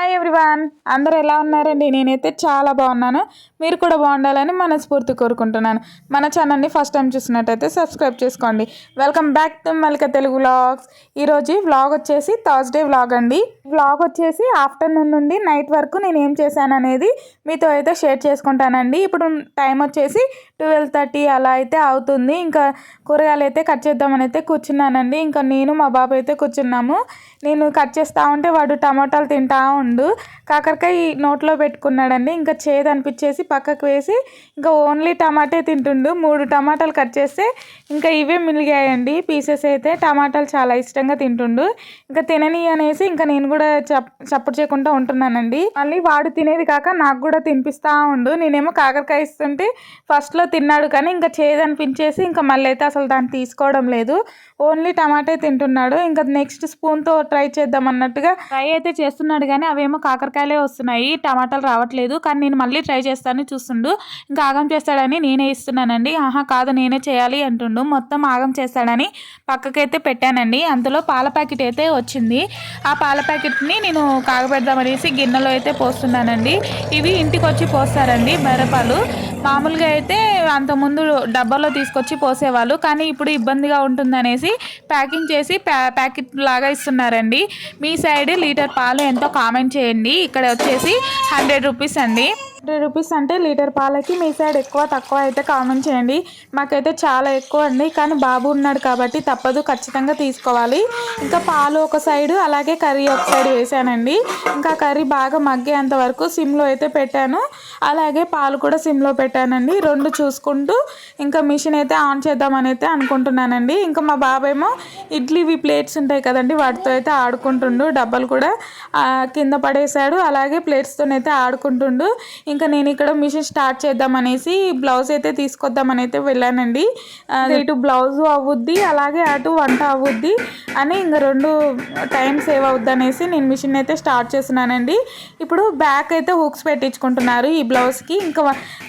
Hi everyone అందరు ఎలా ఉన్నారండి? నేనైతే చాలా బాగున్నాను. మీరు కూడా బాగుండాలని మనస్ఫూర్తి కోరుకుంటున్నాను. మన ఛానల్ని ఫస్ట్ టైం చూసినట్టయితే సబ్స్క్రైబ్ చేసుకోండి. Welcome back to Mallika Telugu vlogs ఈరోజు వ్లాగ్ వచ్చేసి థర్స్డే వ్లాగ్ అండి. వ్లాగ్ వచ్చేసి ఆఫ్టర్నూన్ నుండి నైట్ వరకు నేను ఏం చేశాను అనేది మీతో అయితే షేర్ చేసుకుంటానండి. ఇప్పుడు టైం వచ్చేసి ట్వెల్వ్ థర్టీ అలా అయితే అవుతుంది. ఇంకా కూరగాయలు అయితే కట్ చేద్దామని అయితే కూర్చున్నానండి. ఇంకా నేను మా బాబు అయితే కూర్చున్నాము. నేను కట్ చేస్తా ఉంటే వాడు టమాటాలు తింటా ఉండు కాకరకాయ నోట్లో పెట్టుకున్నాడండి. ఇంకా చేదు అనిపించేసి పక్కకు వేసి ఇంకా ఓన్లీ టమాటే తింటుండు. మూడు టమాటాలు కట్ చేస్తే ఇంకా ఇవే మిలిగాయండి. పీసెస్ అయితే టమాటాలు చాలా ఇష్టంగా తింటుండు. ఇంకా తినని అనేసి ఇంకా నేను కూడా చప్ చప్పుడు చేయకుండా ఉంటున్నానండి. మళ్ళీ వాడు తినేది కాక నాకు కూడా తినిపిస్తా ఉండు. నేనేమో కాకరకాయ ఇస్తుంటే ఫస్ట్లో తిన్నాడు కానీ ఇంకా చేదు అనిపించేసి ఇంకా మళ్ళీ అయితే అసలు దాన్ని తీసుకోవడం లేదు. ఓన్లీ టమాటే తింటున్నాడు. ఇంకా నెక్స్ట్ స్పూన్తో ట్రై చేద్దాం అన్నట్టుగా ట్రై అయితే చేస్తున్నాడు కానీ అవేమో కాకరకాయలే వస్తున్నాయి టమాటాలు రావట్లేదు కానీ నేను మళ్ళీ ట్రై చేస్తాను చూస్తుండు. ఇంకా ఆగం చేస్తాడని నేనే ఇస్తున్నానండి. ఆహా కాదు నేనే చేయాలి అంటుండు. మొత్తం ఆగం చేస్తాడని పక్కకైతే పెట్టానండి. అందులో పాల ప్యాకెట్ అయితే వచ్చింది. ఆ పాల ప్యాకెట్ని నేను కాగబెడదామనేసి గిన్నెలో అయితే పోస్తున్నానండి. ఇవి ఇంటికి వచ్చి పోస్తారండి బెరపాలు. మామూలుగా అయితే అంతకుముందు డబ్బాలో తీసుకొచ్చి పోసేవాళ్ళు కానీ ఇప్పుడు ఇబ్బందిగా ఉంటుందనేసి ప్యాకింగ్ చేసి ప్యా ప్యాకెట్ లాగా ఇస్తున్నారండి. మీ సైడ్ లీటర్ పాలు ఎంతో కామెంట్ చేయండి. ఇక్కడ వచ్చేసి హండ్రెడ్ రూపీస్ అండి. ఫిఫ్టీ రూపీస్ అంటే లీటర్ పాలకి మీ సైడ్ ఎక్కువ తక్కువ అయితే కామెంట్ చేయండి. మాకైతే చాలా ఎక్కువ అండి. కానీ బాబు ఉన్నాడు కాబట్టి తప్పదు ఖచ్చితంగా తీసుకోవాలి. ఇంకా పాలు ఒక సైడు అలాగే కర్రీ ఒక సైడ్ వేసానండి. ఇంకా కర్రీ బాగా మగ్గేంత వరకు సిమ్లో అయితే పెట్టాను. అలాగే పాలు కూడా సిమ్లో పెట్టానండి. రెండు చూసుకుంటూ ఇంకా మిషన్ అయితే ఆన్ చేద్దామని అయితే అనుకుంటున్నానండి. ఇంకా మా బాబేమో ఇడ్లీవి ప్లేట్స్ ఉంటాయి కదండి వాటితో అయితే ఆడుకుంటుండు. డబ్బాలు కూడా కింద పడేశాడు. అలాగే ప్లేట్స్తోనైతే ఆడుకుంటుండు. ఇంకా నేను ఇక్కడ మిషన్ స్టార్ట్ చేద్దామనేసి బ్లౌజ్ అయితే తీసుకొద్దామని అయితే వెళ్ళానండి. ఇటు బ్లౌజ్ అవ్వుద్ది అలాగే అటు వంట అవ్వుద్ది అని ఇంకా రెండు టైం సేవ్ అవుద్ది అనేసి నేను మిషన్ అయితే స్టార్ట్ చేస్తున్నానండి. ఇప్పుడు బ్యాక్ అయితే హుక్స్ పెట్టించుకుంటున్నారు ఈ బ్లౌజ్కి. ఇంకా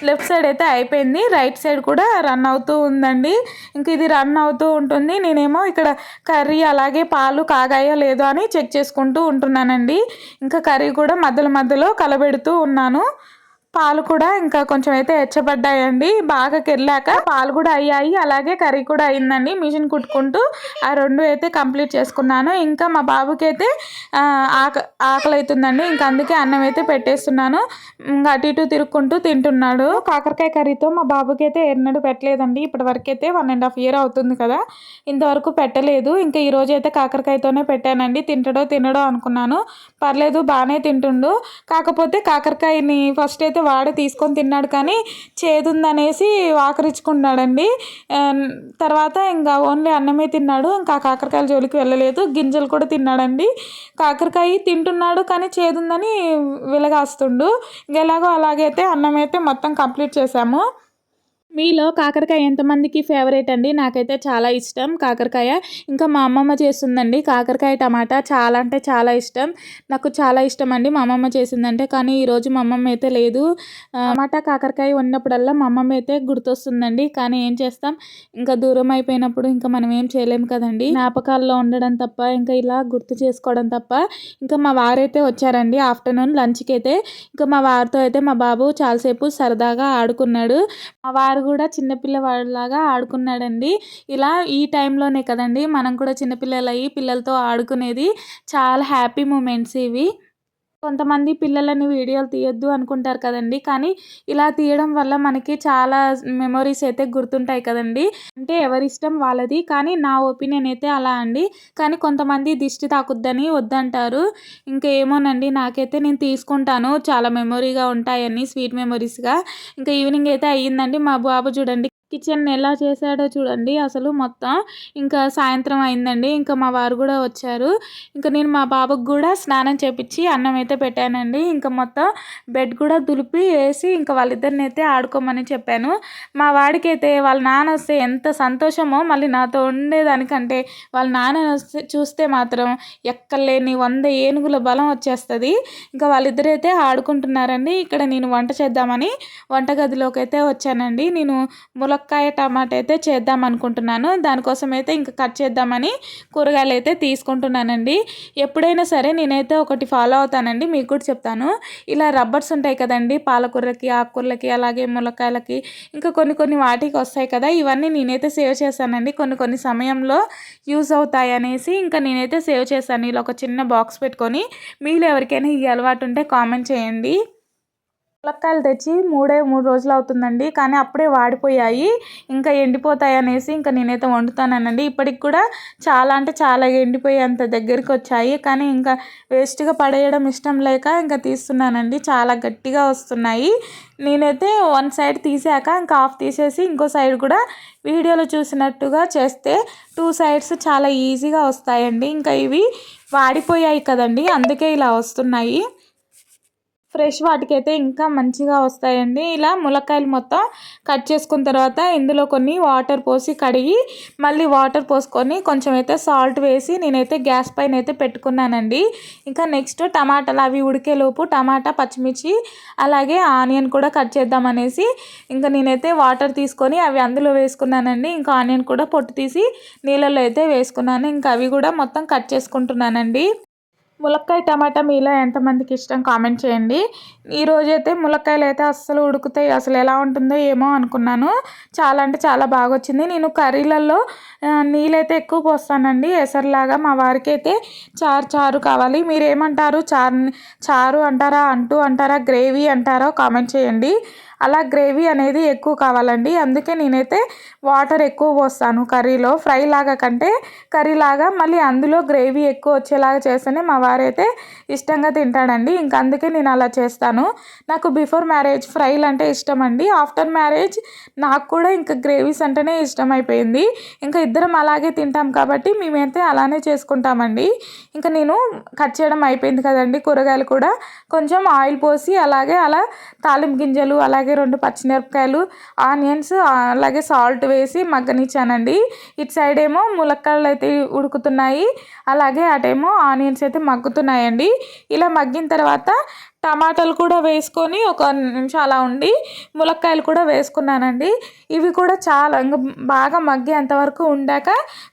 లెఫ్ట్ సైడ్ అయితే అయిపోయింది రైట్ సైడ్ కూడా రన్ అవుతూ ఉందండి. ఇంకా ఇది రన్ అవుతూ ఉంటుంది. నేనేమో ఇక్కడ కర్రీ అలాగే పాలు కాగాయో లేదో అని చెక్ చేసుకుంటూ ఉంటున్నానండి. ఇంకా కర్రీ కూడా మధ్యలో మధ్యలో కలబెడుతూ ఉన్నాను. పాలు కూడా ఇంకా కొంచెం అయితే ఎచ్చబడ్డాయండి. బాగా కెళ్ళాక పాలు కూడా అయ్యాయి. అలాగే కర్రీ కూడా అయిందండి. మిషన్ కుట్టుకుంటూ ఆ రెండు అయితే కంప్లీట్ చేసుకున్నాను. ఇంకా మా బాబుకి అయితే ఆక ఆకలి అవుతుందండి ఇంకా అందుకే అన్నం అయితే పెట్టేస్తున్నాను. ఇంకా అటు ఇటు తిరుక్కుంటూ తింటున్నాడు. కాకరకాయ కర్రీతో మా బాబుకి అయితే ఎన్నడూ పెట్టలేదండి. ఇప్పటి వరకు అయితే వన్ అండ్ హాఫ్ ఇయర్ అవుతుంది కదా. ఇంతవరకు పెట్టలేదు. ఇంకా ఈరోజు అయితే కాకరకాయతోనే పెట్టానండి. తింటడో తినడో అనుకున్నాను. పర్లేదు బాగానే తింటుండు. కాకపోతే కాకరకాయని ఫస్ట్ అయితే వాడే తీసుకొని తిన్నాడు కానీ చేదుందనేసి వాకరించుకున్నాడండి తర్వాత ఇంకా ఓన్లీ అన్నమే తిన్నాడు. ఇంకా కాకరకాయల జోలికి వెళ్ళలేదు. గింజలు కూడా తిన్నాడండి. కాకరకాయ తింటున్నాడు కానీ చేదుందని విలగాస్తుండు. ఎలాగో అలాగైతే అన్నం అయితే మొత్తం కంప్లీట్ చేసాము మీలో కాకరకాయ ఎంతమందికి ఫేవరెట్ అండి? నాకైతే చాలా ఇష్టం. కాకరకాయ ఇంకా మా అమ్మమ్మ చేస్తుందండి. కాకరకాయ టమాటా చాలా అంటే చాలా ఇష్టం. నాకు చాలా ఇష్టం అండి మా అమ్మమ్మ చేసిందంటే. కానీ ఈరోజు మా అమ్మమ్మ అయితే లేదు. టమాటా కాకరకాయ ఉన్నప్పుడల్లా మా అమ్మమ్మ అయితే గుర్తొస్తుందండి. కానీ ఏం చేస్తాం? ఇంకా దూరం అయిపోయినప్పుడు ఇంకా మనం ఏం చేయలేము కదండి. జ్ఞాపకాల్లో ఉండడం తప్ప ఇంకా ఇలా గుర్తు చేసుకోవడం తప్ప ఇంకా మా వారైతే వచ్చారండి ఆఫ్టర్నూన్ లంచ్కి అయితే ఇంకా మా వారితో అయితే మా బాబు చాలాసేపు సరదాగా ఆడుకున్నాడు. మా వారు కూడా చిన్నపిల్లవాడిలాగా ఆడుకున్నాడండి. ఇలా ఈ టైంలోనే కదండి మనం కూడా చిన్నపిల్లలు అయ్యి పిల్లలతో ఆడుకునేది చాలా హ్యాపీ మూమెంట్స్ ఇవి. కొంతమంది పిల్లలని వీడియోలు తీయొద్దు అనుకుంటారు కదండి. కానీ ఇలా తీయడం వల్ల మనకి చాలా మెమొరీస్ అయితే గుర్తుంటాయి కదండి. అంటే ఎవరిష్టం వాళ్ళది. కానీ నా ఒపీనియన్ అయితే అలా అండి. కానీ కొంతమంది దిష్టి తాకుద్దని వద్దంటారు. ఇంకా ఏమోనండి నాకైతే నేను తీసుకుంటాను. చాలా మెమొరీగా ఉంటాయని స్వీట్ మెమొరీస్గా. ఇంకా ఈవినింగ్ అయితే అయ్యిందండి. మా బాబు చూడండి. కిచెన్ ఎలా చేశాడో చూడండి. అసలు మొత్తం ఇంకా సాయంత్రం అయిందండి. ఇంకా మా వారు కూడా వచ్చారు. ఇంకా నేను మా బాబుకి కూడా స్నానం చేపించి అన్నం అయితే పెట్టానండి. ఇంకా మొత్తం బెడ్ కూడా దులిపి వేసి ఇంకా వాళ్ళిద్దరిని అయితే ఆడుకోమని చెప్పాను. మా వాడికైతే వాళ్ళ నాన్న వస్తే ఎంత సంతోషమో మళ్ళీ నాతో ఉండేదానికంటే వాళ్ళ నాన్న వస్తే చూస్తే మాత్రం ఎక్కలేని వంద ఏనుగుల బలం వచ్చేస్తుంది. ఇంకా వాళ్ళిద్దరైతే ఆడుకుంటున్నారండి. ఇక్కడ నేను వంట చేద్దామని వంటగదిలోకి అయితే వచ్చానండి. నేను ములక ములక్కాయ టమాటా అయితే చేద్దాం అనుకుంటున్నాను. దానికోసం అయితే ఇంకా కట్ చేద్దామని కూరగాయలు అయితే తీసుకుంటున్నానండి. ఎప్పుడైనా సరే నేనైతే ఒకటి ఫాలో అవుతానండి. మీకు కూడా చెప్తాను. ఇలా రబ్బర్స్ ఉంటాయి కదండి పాలకూరకి ఆకుకూరలకి అలాగే ములక్కాయలకి ఇంకా కొన్ని కొన్ని వాటికి వస్తాయి కదా ఇవన్నీ నేనైతే సేవ్ చేశానండి. కొన్ని కొన్ని సమయంలో యూజ్ అవుతాయి అనేసి ఇంకా నేనైతే సేవ్ చేశాను. ఇలా ఒక చిన్న బాక్స్ పెట్టుకొని మీరు ఎవరికైనా ఈ అలవాటు ఉంటే కామెంట్ చేయండి. ములక్కాయలు తెచ్చి మూడే మూడు రోజులు అవుతుందండి. కానీ అప్పుడే వాడిపోయాయి. ఇంకా ఎండిపోతాయి అనేసి ఇంకా నేనైతే వండుతానండి ఇప్పటికి కూడా చాలా అంటే చాలా ఎండిపోయేంత దగ్గరికి వచ్చాయి. కానీ ఇంకా వేస్ట్గా పడేయడం ఇష్టం లేక ఇంకా తీస్తున్నానండి. చాలా గట్టిగా వస్తున్నాయి. నేనైతే వన్ సైడ్ తీసాక ఇంకా ఆఫ్ తీసేసి ఇంకో సైడ్ కూడా వీడియోలో చూసినట్టుగా చేస్తే టూ సైడ్స్ చాలా ఈజీగా వస్తాయండి. ఇంకా ఇవి వాడిపోయాయి కదండి. అందుకే ఇలా వస్తున్నాయి. ఫ్రెష్ వాటికైతే ఇంకా మంచిగా వస్తాయండి. ఇలా ములక్కాయలు మొత్తం కట్ చేసుకున్న తర్వాత ఇందులో కొన్ని వాటర్ పోసి కడిగి మళ్ళీ వాటర్ పోసుకొని కొంచెం అయితే సాల్ట్ వేసి నేనైతే గ్యాస్ పైన అయితే పెట్టుకున్నానండి. ఇంకా నెక్స్ట్ టమాటాలు అవి ఉడికేలోపు టమాటా పచ్చిమిర్చి అలాగే ఆనియన్ కూడా కట్ చేద్దామనేసి ఇంకా నేనైతే వాటర్ తీసుకొని అవి అందులో వేసుకున్నానండి. ఇంకా ఆనియన్ కూడా పొట్టు తీసి నీళ్ళలో అయితే వేసుకున్నాను. ఇంకా అవి కూడా మొత్తం కట్ చేసుకుంటున్నానండి. ములక్కాయ టమాటా మీలో ఎంతమందికి ఇష్టం కామెంట్ చేయండి. ఈరోజైతే ములక్కాయలు అయితే అస్సలు ఉడుకుతాయి. అసలు ఎలా ఉంటుందో ఏమో అనుకున్నాను. చాలా అంటే చాలా బాగా వచ్చింది నేను కర్రీలలో నీళ్ళైతే ఎక్కువ పోస్తానండి. ఎసరులాగా మా వారికి అయితే చారు చారు కావాలి. మీరు ఏమంటారు చారు చారు అంటారా? అంటూ అంటారా? గ్రేవీ అంటారో? కామెంట్ చేయండి. అలా గ్రేవీ అనేది ఎక్కువ కావాలండి. అందుకే నేనైతే వాటర్ ఎక్కువ పోస్తాను కర్రీలో. ఫ్రై లాగా కంటే కర్రీ లాగా మళ్ళీ అందులో గ్రేవీ ఎక్కువ వచ్చేలాగా చేస్తేనే మా వారైతే ఇష్టంగా తింటాడండి. ఇంకా అందుకే నేను అలా చేస్తాను. నాకు బిఫోర్ మ్యారేజ్ ఫ్రైలు అంటే ఇష్టం అండి ఆఫ్టర్ మ్యారేజ్ నాకు కూడా ఇంకా గ్రేవీస్ అంటేనే ఇష్టం అయిపోయింది ఇంకా ఇద్దరం అలాగే తింటాం కాబట్టి మేమైతే అలానే చేసుకుంటామండి. ఇంకా నేను కట్ చేయడం అయిపోయింది కదండి కూరగాయలు కూడా. కొంచెం ఆయిల్ పోసి అలాగే అలా తాలింపు గింజలు అలాగే అలాగే రెండు పచ్చిమిరపకాయలు ఆనియన్స్ అలాగే సాల్ట్ వేసి మగ్గనిచ్చానండి. ఇటు సైడ్ ఏమో ములక్కాయలు అయితే ఉడుకుతున్నాయి అలాగే అటేమో ఆనియన్స్ అయితే మగ్గుతున్నాయండి. ఇలా మగ్గిన తర్వాత టమాటాలు కూడా వేసుకొని ఒక నిమిషం అలా ఉండి ములక్కాయలు కూడా వేసుకున్నానండి. ఇవి కూడా చాలా బాగా మగ్గేంతవరకు ఉండాక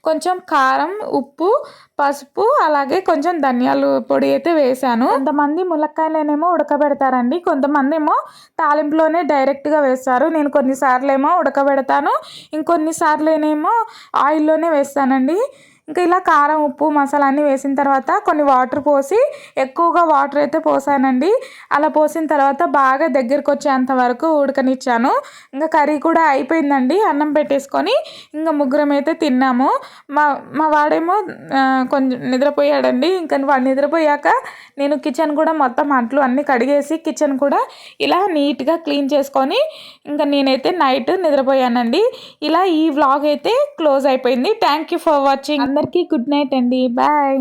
కొంచెం కారం ఉప్పు పసుపు అలాగే కొంచెం ధనియాల పొడి అయితే వేసాను కొంతమంది ములక్కాయలనేమో ఉడకబెడతారండి. కొంతమంది ఏమో తాలింపులోనే డైరెక్ట్గా వేస్తారు. నేను కొన్నిసార్లు ఏమో ఉడకబెడతాను. ఇంకొన్నిసార్లు ఏమో ఆయిల్లోనే వేస్తానండి. ఇంకా ఇలా కారం ఉప్పు మసాలా అన్నీ వేసిన తర్వాత కొన్ని వాటర్ పోసి ఎక్కువగా వాటర్ అయితే పోసానండి. అలా పోసిన తర్వాత బాగా దగ్గరికి వచ్చేంత వరకు ఉడకనిచ్చాను. ఇంకా కర్రీ కూడా అయిపోయిందండి. అన్నం పెట్టేసుకొని ఇంకా ముగ్గురం అయితే తిన్నాము. మా మా వాడేమో కొంచెం నిద్రపోయాడండి. ఇంకా వాడు నిద్రపోయాక నేను కిచెన్ కూడా మొత్తం అంట్లు అన్నీ కడిగేసి కిచెన్ కూడా ఇలా నీట్గా క్లీన్ చేసుకొని ఇంకా నేనైతే నైట్ నిద్రపోయానండి. ఇలా ఈ వ్లాగ్ అయితే క్లోజ్ అయిపోయింది. థ్యాంక్ యూ ఫర్ వాచింగ్ అందరికీ గుడ్ నైట్ అండి. బాయ్.